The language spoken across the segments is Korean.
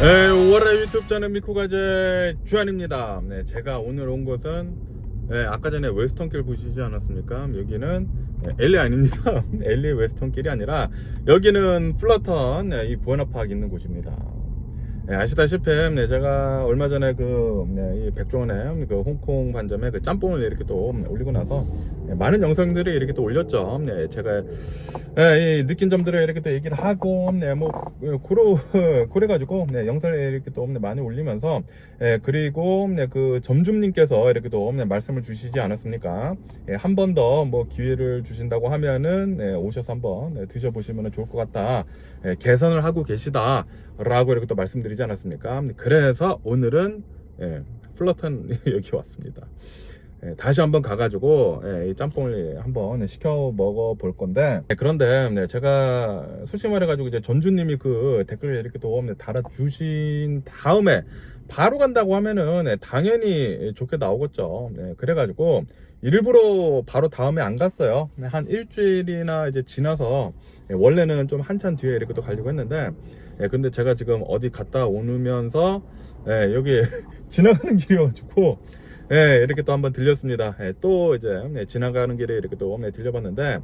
네, 5월의 유튜브 채널 미코가제 주한입니다. 네, 제가 오늘 온 곳은 네, 아까 전에 웨스턴길 보시지 않았습니까? 여기는 네, LA 아닙니다. LA 웨스턴길이 아니라 여기는 플러턴 네, 이 부에나파크 있는 곳입니다. 네, 아시다시피 네, 제가 얼마 전에 그 네, 이 백종원의 그 홍콩 반점에 그 짬뽕을 이렇게 또 올리고 나서 네, 많은 영상들을 이렇게 또 올렸죠. 네, 제가 네, 이 느낀 점들을 이렇게 또 얘기를 하고 네, 뭐 고로 그래 가지고 네, 영상을 이렇게 또 네, 많이 올리면서 예, 그리고 네, 그 점주님께서 이렇게 또 네, 말씀을 주시지 않았습니까? 예, 한번 더 뭐 기회를 주신다고 하면은 네, 오셔서 한번 네, 드셔보시면 좋을 것 같다. 예, 개선을 하고 계시다 라고 이렇게 또 말씀드리지 않았습니까? 그래서 오늘은 예, 플러턴 여기 왔습니다. 예, 다시 한번 가가지고 예, 이 짬뽕을 한번 시켜 먹어 볼 건데 예, 그런데 네, 제가 솔직히 말해가지고 이제 전주님이 그 댓글을 이렇게 또 네, 달아주신 다음에 바로 간다고 하면은 네, 당연히 좋게 나오겠죠. 네, 그래가지고 일부러 바로 다음에 안 갔어요. 네, 한 일주일이나 이제 지나서 예, 원래는 좀 한참 뒤에 이렇게 또 가려고 했는데 예, 근데 제가 지금 어디 갔다 오면서 예, 여기 지나가는 길이어가지고 예, 이렇게 또 한번 들렸습니다. 예, 또 이제 예, 지나가는 길에 이렇게 또 예, 들려봤는데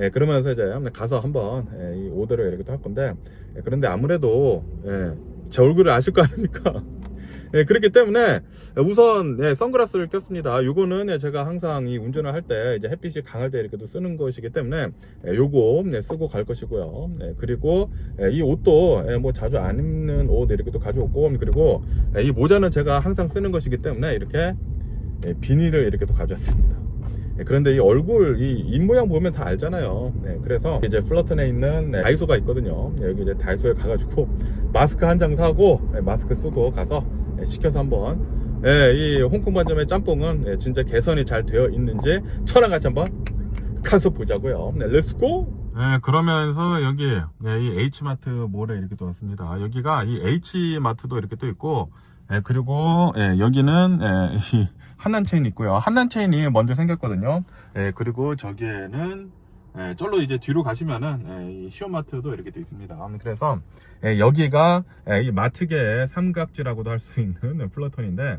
예, 그러면서 이제 가서 한번 예, 이 오더를 이렇게 또 할 건데 예, 그런데 아무래도 예, 제 얼굴을 아실 거 아닙니까? 예, 그렇기 때문에 우선 예, 선글라스를 꼈습니다. 요거는 예, 제가 항상 이 운전을 할 때 이제 햇빛이 강할 때 이렇게 또 쓰는 것이기 때문에 예, 요거 네, 쓰고 갈 것이고요. 예, 그리고 예, 이 옷도 예, 뭐 자주 안 입는 옷 이렇게 또 가져오고 그리고 예, 이 모자는 제가 항상 쓰는 것이기 때문에 이렇게 예, 비닐을 이렇게 또 가져왔습니다. 예, 그런데 이 얼굴, 이 입모양 보면 다 알잖아요. 네, 그래서 이제 플러튼에 있는 네, 다이소가 있거든요. 예, 여기 이제 다이소에 가가지고 마스크 한 장 사고 예, 마스크 쓰고 가서 예, 시켜서 한번 예, 이 홍콩 반점의 짬뽕은 예, 진짜 개선이 잘 되어 있는지 저랑 같이 한번 가서 보자고요. 네, 렛츠고! 네, 그러면서 여기 네, 이 H마트 몰에 이렇게 또 왔습니다. 여기가 이 H마트도 이렇게 또 있고 예, 그리고 예, 여기는 예, 이 한남체인 있고요. 한남체인이 먼저 생겼거든요. 예, 그리고 저기에는 예, 쫄로 이제 뒤로 가시면은 예, 이 시오마트도 이렇게 돼 있습니다. 그래서 예, 여기가 예, 이 마트계의 삼각지라고도 할 수 있는 플러턴인데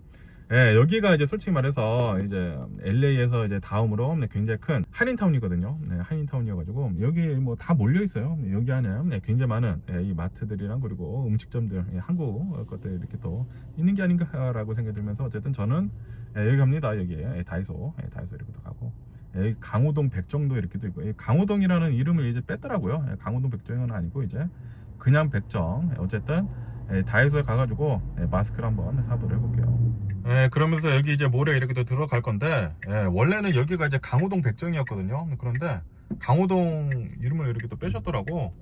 예, 여기가 이제 솔직히 말해서 이제 LA에서 이제 다음으로 네, 굉장히 큰 한인타운이거든요. 네, 한인타운이어가지고 여기 뭐 다 몰려 있어요. 네, 여기 안에 네, 굉장히 많은 예, 이 마트들이랑 그리고 음식점들, 예, 한국 것들 이렇게 또 있는 게 아닌가라고 생각이 들면서 어쨌든 저는 예, 여기 갑니다. 여기 예, 다이소, 예, 다이소 이렇게 또 가고. 강호동 백정도 이렇게 도 있고 예, 강호동이라는 이름을 이제 뺐더라고요. 예, 강호동 백정은 아니고 이제 그냥 백정. 예, 어쨌든 예, 다이소에 가가지고 예, 마스크를 한번 사보도록 해볼게요. 예, 그러면서 여기 이제 모래 이렇게 또 들어갈 건데 예, 원래는 여기가 이제 강호동 백정이었거든요. 그런데 강호동 이름을 이렇게 또 빼셨더라고.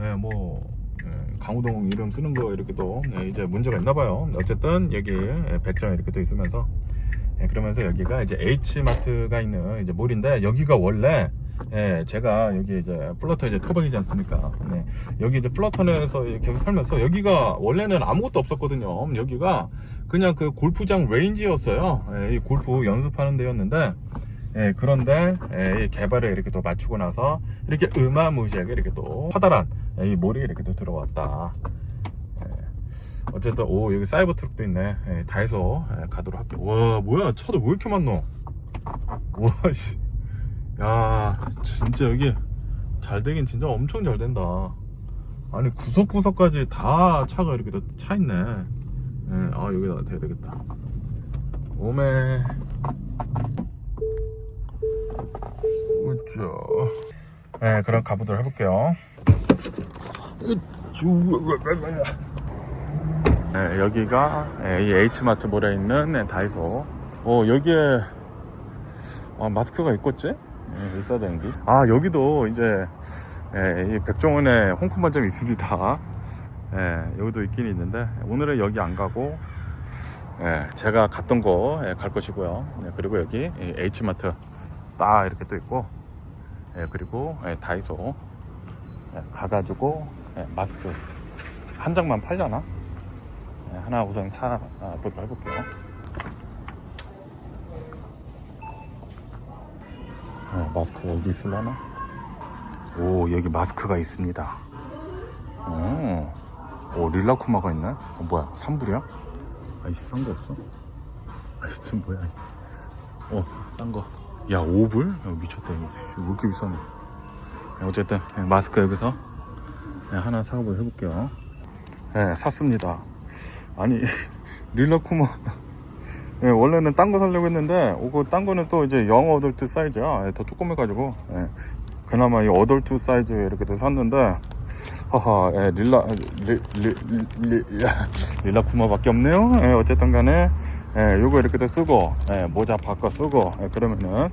예, 뭐 예, 강호동 이름 쓰는 거 이렇게 또 예, 이제 문제가 있나 봐요. 어쨌든 여기 예, 백정 이렇게 또 있으면서 예, 그러면서 여기가 이제 H마트가 있는 이제 몰인데 여기가 원래 예, 제가 여기 이제 플러터 이제 토박이지 않습니까? 네. 여기 이제 플러터에서 계속 살면서 여기가 원래는 아무것도 없었거든요. 여기가 그냥 그 골프장 레인지였어요. 예, 이 골프 연습하는 데였는데 예, 그런데 예, 이 개발을 이렇게 또 맞추고 나서 이렇게 으마무시하게 이렇게 또 커다란 예, 이 몰이 이렇게 또 들어왔다. 예, 어쨌든 오 여기 사이버 트럭도 있네. 예, 다이소 예, 가도록 할게요. 와 뭐야 차도 왜 이렇게 많노? 와 씨. 야 진짜 여기 잘 되긴 진짜 엄청 잘 된다 아니 구석구석까지 다 차가 이렇게 차 있네 예, 아 여기다 대야 되겠다 오메 우쭈 예, 그럼 가보도록 해볼게요 예, 여기가 예, 이 H마트 몰에 있는 예, 다이소 어 여기에 아, 마스크가 있겠지? 예, 있어야 되는데. 아, 여기도 이제, 예, 이 백종원의 홍콩 반점이 있습니다. 예, 여기도 있긴 있는데, 오늘은 여기 안 가고, 예, 제가 갔던 거 갈 것이고요. 예, 그리고 여기 이 H마트 딱 이렇게 또 있고, 예, 그리고 예, 다이소 예, 가가지고 예, 마스크 한 장만 팔려나? 예, 하나 우선 사 아, 해볼게요. 어, 마스크가 어디 있을라나? 오, 여기 마스크가 있습니다. 오, 오 릴라쿠마가 있네 어, 뭐야 3불이야? 아이씨 싼 거 없어? 아이씨 지금 뭐야 어싼 거 야 5불? 야, 미쳤다 이거 씨, 왜 이렇게 비싸네 네, 어쨌든 네, 마스크 여기서 네, 하나 사고를 해볼게요 네 샀습니다 아니 릴라쿠마 예, 원래는 딴 거 살려고 했는데, 그딴 거는 또 이제 영 어덜트 사이즈야. 예, 더 조그매가지고, 예. 그나마 이 어덜트 사이즈 이렇게 돼 샀는데, 하하, 예, 릴라, 리, 야, 릴라쿠마 밖에 없네요. 예, 어쨌든 간에, 예, 요거 이렇게 돼 쓰고, 예, 모자 바꿔 쓰고, 예, 그러면은,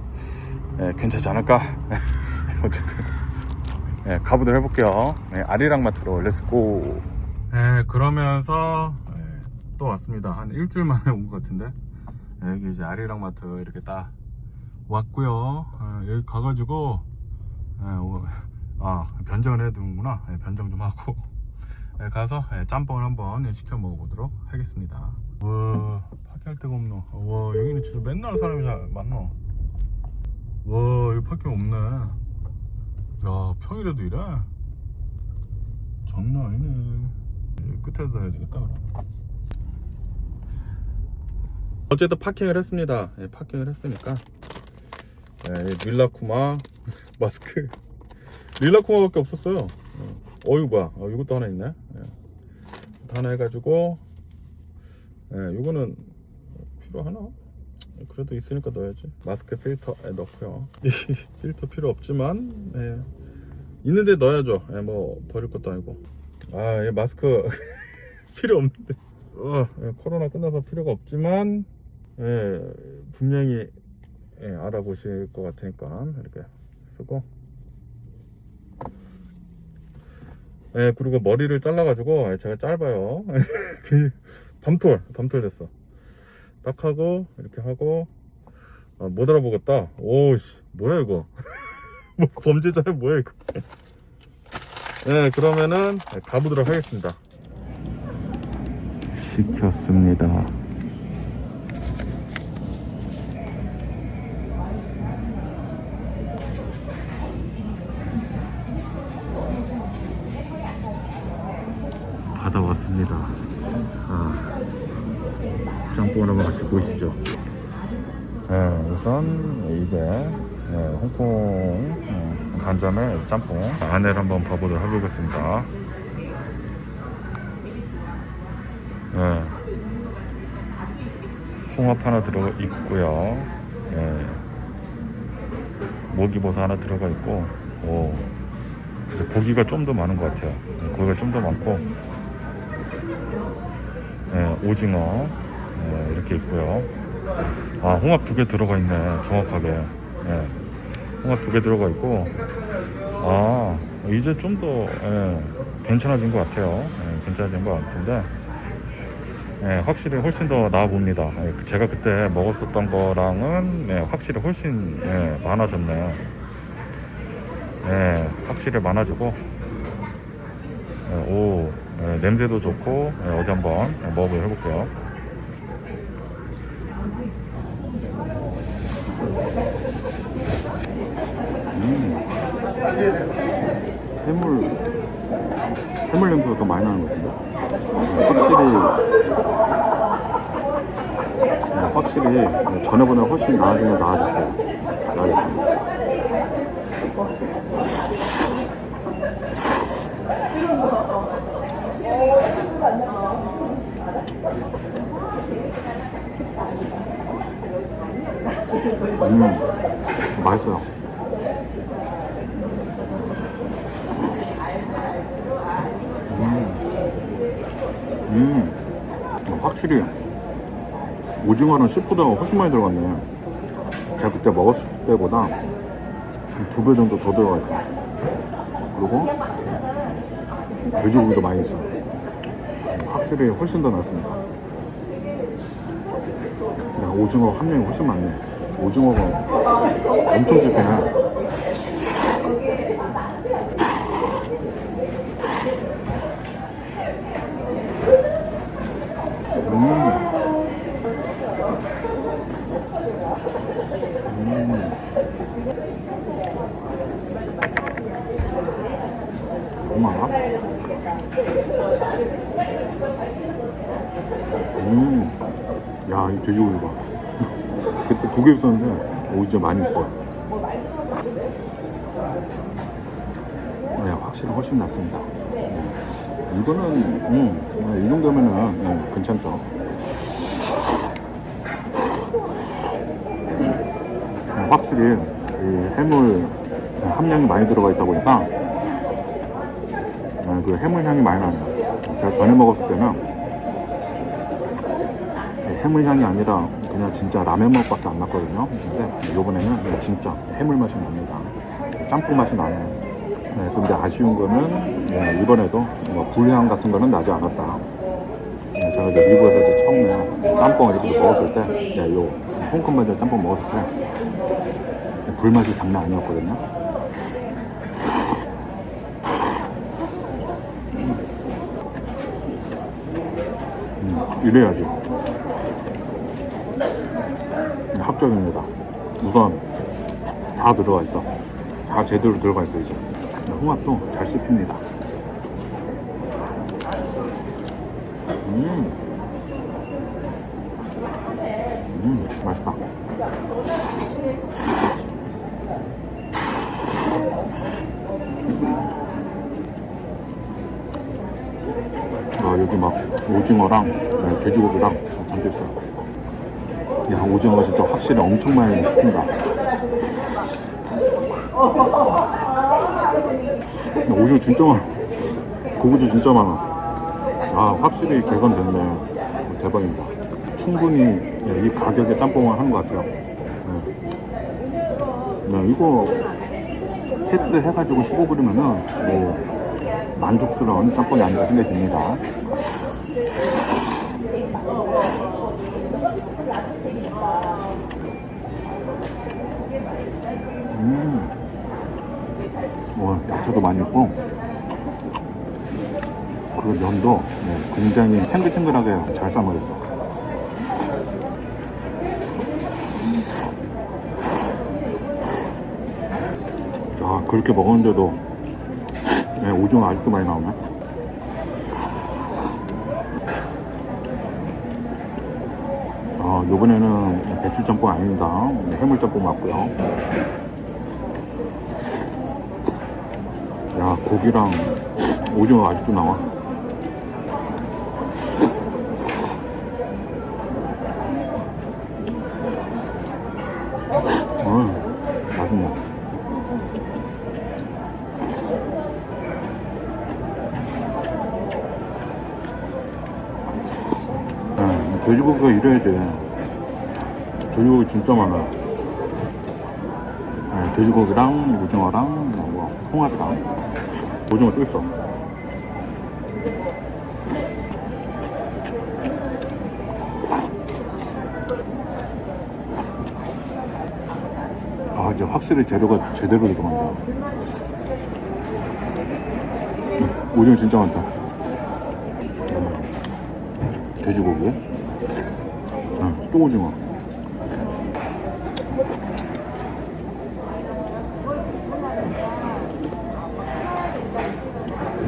예, 괜찮지 않을까? 어쨌든, 예, 가보도록 해볼게요. 예, 아리랑 마트로 렛츠고. 예, 그러면서, 예, 또 왔습니다. 한 일주일 만에 온 것 같은데. 예, 여기 이제 아리랑 마트 이렇게 딱 왔고요. 예, 여기 가가지고, 예, 오- 아, 변정을 해야 되는구나. 예, 변정 좀 하고. 예, 가서 예, 짬뽕을 한번 시켜 먹어보도록 하겠습니다. 와, 파킹할 데가 없노. 와, 여기는 진짜 맨날 사람이 잘 많노. 와, 여기 파킹 없네. 야, 평일에도 이래? 장난 아니네. 끝에다 해야 되겠다, 그럼. 어쨌든 파킹을 했습니다. 예, 파킹을 했으니까. 예, 이 릴라쿠마 마스크. 릴라쿠마 밖에 없었어요. 어, 어이구 뭐야? 어, 이것도 하나 있네. 예. 하나 해가지고, 예, 이거는 필요하나? 그래도 있으니까 넣어야지. 마스크 필터에 넣고요. 이 필터 필요 없지만, 예, 있는데 넣어야죠. 예, 뭐 버릴 것도 아니고. 아, 이 마스크 필요 없는데. 어, 예, 코로나 끝나서 필요가 없지만, 예, 분명히 예, 알아보실 것 같으니까 이렇게 쓰고. 예, 그리고 머리를 잘라가지고 예, 제가 짧아요. 그 밤톨, 밤톨 됐어. 딱 하고 이렇게 하고 아, 못 알아보겠다. 오씨, 뭐야 이거? 뭐 범죄자야 뭐야 이거? 예, 그러면은 예, 가보도록 하겠습니다. 시켰습니다. 받아왔습니다. 아, 짬뽕을 한번 같이 보시죠. 네, 우선 이제 네, 홍콩 어, 간장의 짬뽕 안을 한번 봐보도록 해보겠습니다. 네. 홍합 하나 들어가 있고요. 네. 모기버섯 하나 들어가 있고, 오, 고기가 좀 더 많은 것 같아요. 네, 고기가 좀 더 많고, 네, 오징어 네, 이렇게 있고요. 아, 홍합 두 개 들어가 있네, 정확하게. 네, 홍합 두 개 들어가 있고, 아, 이제 좀더 예, 괜찮아진 것 같아요. 예, 괜찮아진 것 같은데. 예, 확실히 훨씬 더 나아 봅니다. 예, 제가 그때 먹었었던 거랑은 예, 확실히 훨씬 예, 많아졌네요. 예, 확실히 많아지고, 예, 오, 예, 냄새도 좋고, 예, 어제 한번 예, 먹어보도록 해볼게요. 음, 해물, 해물 냄새가 더 많이 나는 것 같은데? 확실히 네, 확실히 전에보다 훨씬 나아진 건 나아졌어요. 나아졌습니다. 음, 맛있어요. 음, 확실히 오징어랑 씨푸드가 훨씬 많이 들어갔네. 제가 그때 먹었을 때보다 두 배 정도 더 들어가 있어. 그리고 돼지고기도 많이 있어. 확실히 훨씬 더 낫습니다. 야, 오징어 함량이 훨씬 많네. 오징어가 엄청 씹히네 엄마가? 음. 야, 이 돼지고기 봐. 두 개 있었는데 오 이제 많이 있어요. 네, 확실히 훨씬 낫습니다. 이거는 음, 네, 이 정도면은 네, 괜찮죠. 네, 확실히 이 해물 함량이 많이 들어가 있다 보니까 네, 그 해물 향이 많이 나네요. 제가 전에 먹었을 때는 네, 해물 향이 아니라 그냥 진짜 라면 맛밖에 안 났거든요. 근데 이번에는 네, 진짜 해물 맛이 납니다. 짬뽕 맛이 나네요. 네, 근데 아쉬운 거는 네, 이번에도 뭐 불향 같은 거는 나지 않았다. 네, 제가 이제 미국에서 이제 처음에 짬뽕을 이렇게 먹었을 때, 네, 요 홍콩 반절 짬뽕 먹었을 때 네, 불맛이 장난 아니었거든요. 음, 이래야지. 네, 합격입니다. 우선 다 들어가 있어. 다 제대로 들어가 있어 이제. 네, 홍합도 잘 씹힙니다. 음, 음, 맛있다. 아, 여기 막 오징어랑 네, 돼지고기랑 담겨 있어요. 야, 오징어가 진짜 확실히 엄청 많이 씹힌다. 야, 오징어 진짜 많아. 고기도 진짜 많아. 아, 확실히 개선됐네. 어, 대박입니다. 충분히 예, 이 가격에 짬뽕을 하는 것 같아요. 네. 네, 이거 텍스 해가지고 15불이면은 뭐 만족스러운 짬뽕이 아닌가 생각이 듭니다. 음, 와, 야채도 많이 있고, 그 면도 네, 굉장히 탱글탱글하게 잘 삶아졌어. 아, 그렇게 먹었는데도 네, 오징어 아직도 많이 나오네. 아, 요번에는 배추 짬뽕 아닙니다. 네, 해물 짬뽕 맞고요. 야, 고기랑 오징어 아직도 나와. 어, 맛있네. 네, 돼지고기가 이래야지. 돼지고기 진짜 많아요. 네, 돼지고기랑 오징어랑 뭐 홍합이랑 오징어 또 있어. 아 이제 확실히 재료가 제대로 들어간다. 음, 오징어 진짜 많다. 음, 돼지고기. 음, 또 오징어.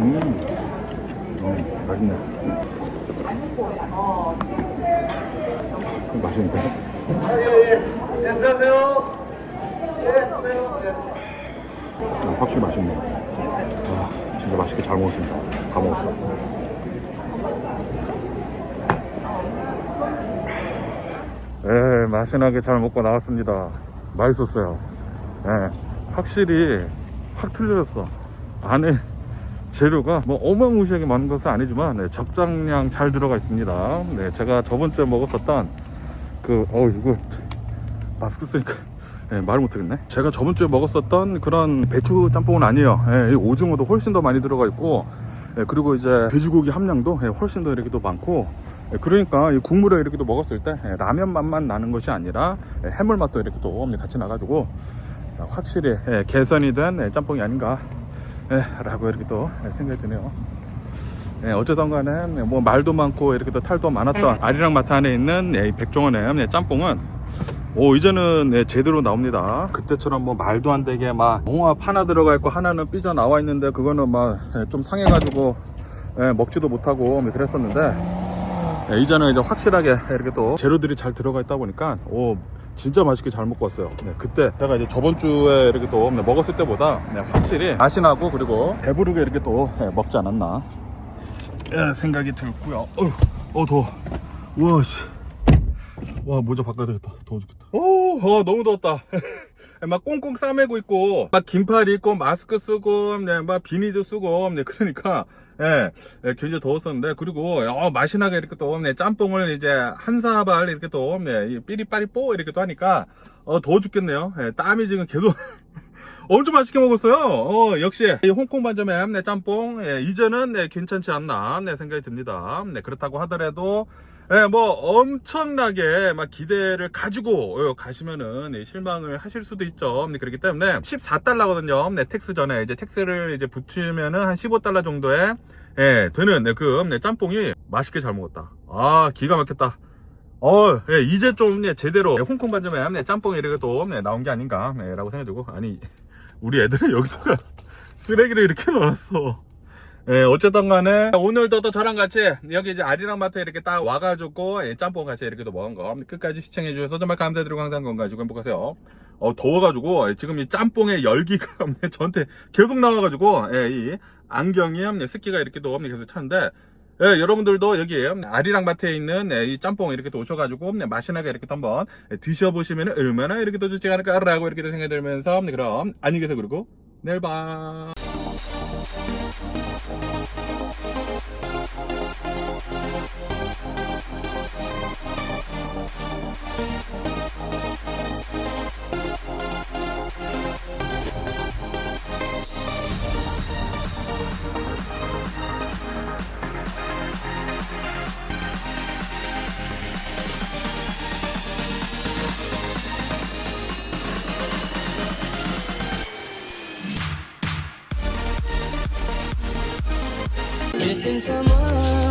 음, 음 맛있네. 음, 맛있는데? 네, 안녕하세요. 네, 안녕하세요. 네. 어, 확실히 맛있네. 아, 진짜 맛있게 잘 먹었습니다. 다 먹었어. 네, 맛있나게 잘 먹고 나왔습니다. 맛있었어요. 네, 확실히 확 틀려졌어. 안에 재료가 뭐 어마무시하게 많은 것은 아니지만 네, 적당량 잘 들어가 있습니다. 네, 제가 저번 주에 먹었었던 그, 어, 이거 마스크 쓰니까 예, 말을 못하겠네. 제가 저번 주에 먹었었던 그런 배추 짬뽕은 아니에요. 예, 이 오징어도 훨씬 더 많이 들어가 있고, 예, 그리고 이제 돼지고기 함량도 예, 훨씬 더 이렇게 더 많고, 예, 그러니까 이 국물에 이렇게 또 먹었을 때 예, 라면 맛만 나는 것이 아니라 예, 해물 맛도 이렇게 또 같이 나가지고 아, 확실히 예, 개선이 된 예, 짬뽕이 아닌가 예, 라고 이렇게 또 예, 생각이 드네요. 예, 어쩌던 간에 뭐 말도 많고 이렇게 또 탈도 많았던 아리랑 마트 안에 있는 예, 이 백종원의 예, 짬뽕은 오 이제는 네, 제대로 나옵니다 그때처럼 뭐 말도 안 되게 막 홍합 하나 들어가 있고 하나는 삐져 나와 있는데 그거는 막 좀 상해 가지고 예, 먹지도 못하고 뭐 그랬었는데 네, 이제는 이제 확실하게 이렇게 또 재료들이 잘 들어가 있다 보니까 오 진짜 맛있게 잘 먹고 왔어요. 네, 그때 제가 이제 저번 주에 이렇게 또 네, 먹었을 때보다 네, 확실히 맛이 나고 그리고 배부르게 이렇게 또 네, 먹지 않았나 예, 생각이 들고요. 어, 어 더워. 우와 씨. 와 모자 바꿔야 되겠다. 더워 죽겠다. 오, 어, 너무 더웠다. 막 꽁꽁 싸매고 있고 막 긴팔 입고 마스크 쓰고 네, 막 비니도 쓰고 네, 그러니까 예, 예, 굉장히 더웠었는데 그리고 어, 맛이 나게 이렇게 또 네, 짬뽕을 이제 한 사발 이렇게 또 네, 이 삐리빠리 뽀 이렇게 또 하니까 어, 더워 죽겠네요. 예, 땀이 지금 계속 엄청 맛있게 먹었어요. 어, 역시 이 홍콩 반점의 네, 짬뽕 예, 이제는 네, 괜찮지 않나 네, 생각이 듭니다. 네, 그렇다고 하더라도 예, 뭐 엄청나게 막 기대를 가지고 어, 가시면은 예, 실망을 하실 수도 있죠. 네, 그렇기 때문에 14달러거든요. 네, 텍스 전에 이제 텍스를 이제 붙이면은 한 15달러 정도에 예, 되는 네, 그 네, 짬뽕이 맛있게 잘 먹었다. 아, 기가 막혔다. 어, 예, 이제 좀 예, 제대로 예, 홍콩 반점에 네, 짬뽕이 이렇게 또 네, 나온 게 아닌가 네, 라고 생각이 들고 아니 우리 애들은 여기다가 쓰레기를 이렇게 넣어놨어. 예, 어쨌든 간에 오늘도 또 저랑 같이 여기 이제 아리랑 마트에 이렇게 딱 와가지고 예, 짬뽕 같이 이렇게 또 먹은 거 끝까지 시청해 주셔서 정말 감사드리고 항상 건강하시고 행복하세요. 어, 더워가지고 예, 지금 이 짬뽕의 열기가 저한테 계속 나와가지고 예, 이 안경이 예, 습기가 이렇게 또 계속 차는데 예, 여러분들도 여기 아리랑 마트에 있는 예, 이 짬뽕 이렇게 또 오셔가지고 네, 맛이나게 이렇게 또 한번 예, 드셔보시면 얼마나 이렇게 또 좋지 않을까라고 이렇게 또 생각이 들면서 네, 그럼 안녕히 계세요 그리고 내일 봐. sense amor